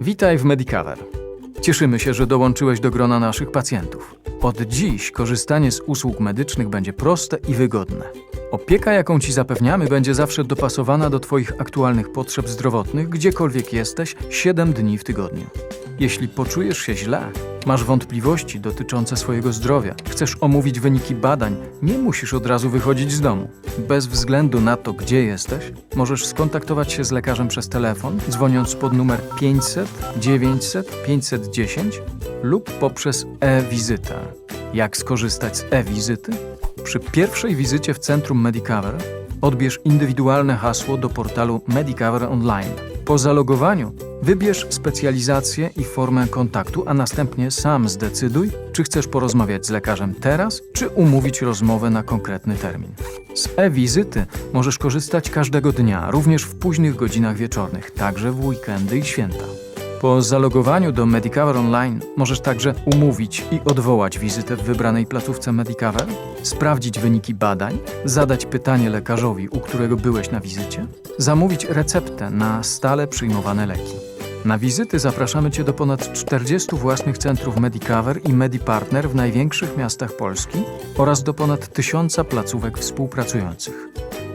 Witaj w Medicover. Cieszymy się, że dołączyłeś do grona naszych pacjentów. Od dziś korzystanie z usług medycznych będzie proste i wygodne. Opieka, jaką Ci zapewniamy, będzie zawsze dopasowana do Twoich aktualnych potrzeb zdrowotnych, gdziekolwiek jesteś, 7 dni w tygodniu. Jeśli poczujesz się źle, masz wątpliwości dotyczące swojego zdrowia, chcesz omówić wyniki badań, nie musisz od razu wychodzić z domu. Bez względu na to, gdzie jesteś, możesz skontaktować się z lekarzem przez telefon, dzwoniąc pod numer 500 900 510 lub poprzez e-wizytę. Jak skorzystać z e-wizyty? Przy pierwszej wizycie w centrum Medicover odbierz indywidualne hasło do portalu Medicover Online. Po zalogowaniu wybierz specjalizację i formę kontaktu, a następnie sam zdecyduj, czy chcesz porozmawiać z lekarzem teraz, czy umówić rozmowę na konkretny termin. Z e-wizyty możesz korzystać każdego dnia, również w późnych godzinach wieczornych, także w weekendy i święta. Po zalogowaniu do Medicover Online możesz także umówić i odwołać wizytę w wybranej placówce Medicover, sprawdzić wyniki badań, zadać pytanie lekarzowi, u którego byłeś na wizycie, zamówić receptę na stale przyjmowane leki. Na wizyty zapraszamy Cię do ponad 40 własnych centrów Medicover i MediPartner w największych miastach Polski oraz do ponad 1000 placówek współpracujących.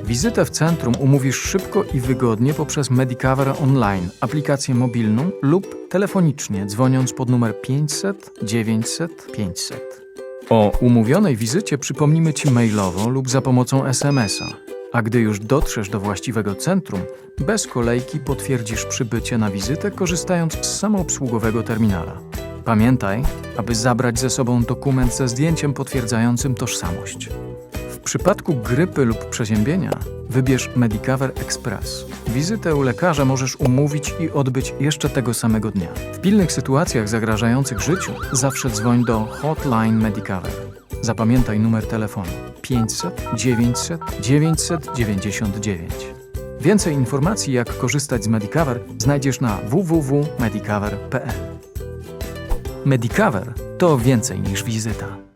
Wizytę w centrum umówisz szybko i wygodnie poprzez Medicover Online, aplikację mobilną lub telefonicznie dzwoniąc pod numer 500 900 500. O umówionej wizycie przypomnimy Ci mailowo lub za pomocą SMS-a. A gdy już dotrzesz do właściwego centrum, bez kolejki potwierdzisz przybycie na wizytę korzystając z samoobsługowego terminala. Pamiętaj, aby zabrać ze sobą dokument ze zdjęciem potwierdzającym tożsamość. W przypadku grypy lub przeziębienia wybierz Medicover Express. Wizytę u lekarza możesz umówić i odbyć jeszcze tego samego dnia. W pilnych sytuacjach zagrażających życiu zawsze dzwoń do Hotline Medicover. Zapamiętaj numer telefonu 500 900 999. Więcej informacji jak korzystać z Medicover znajdziesz na www.medicover.pl. Medicover to więcej niż wizyta.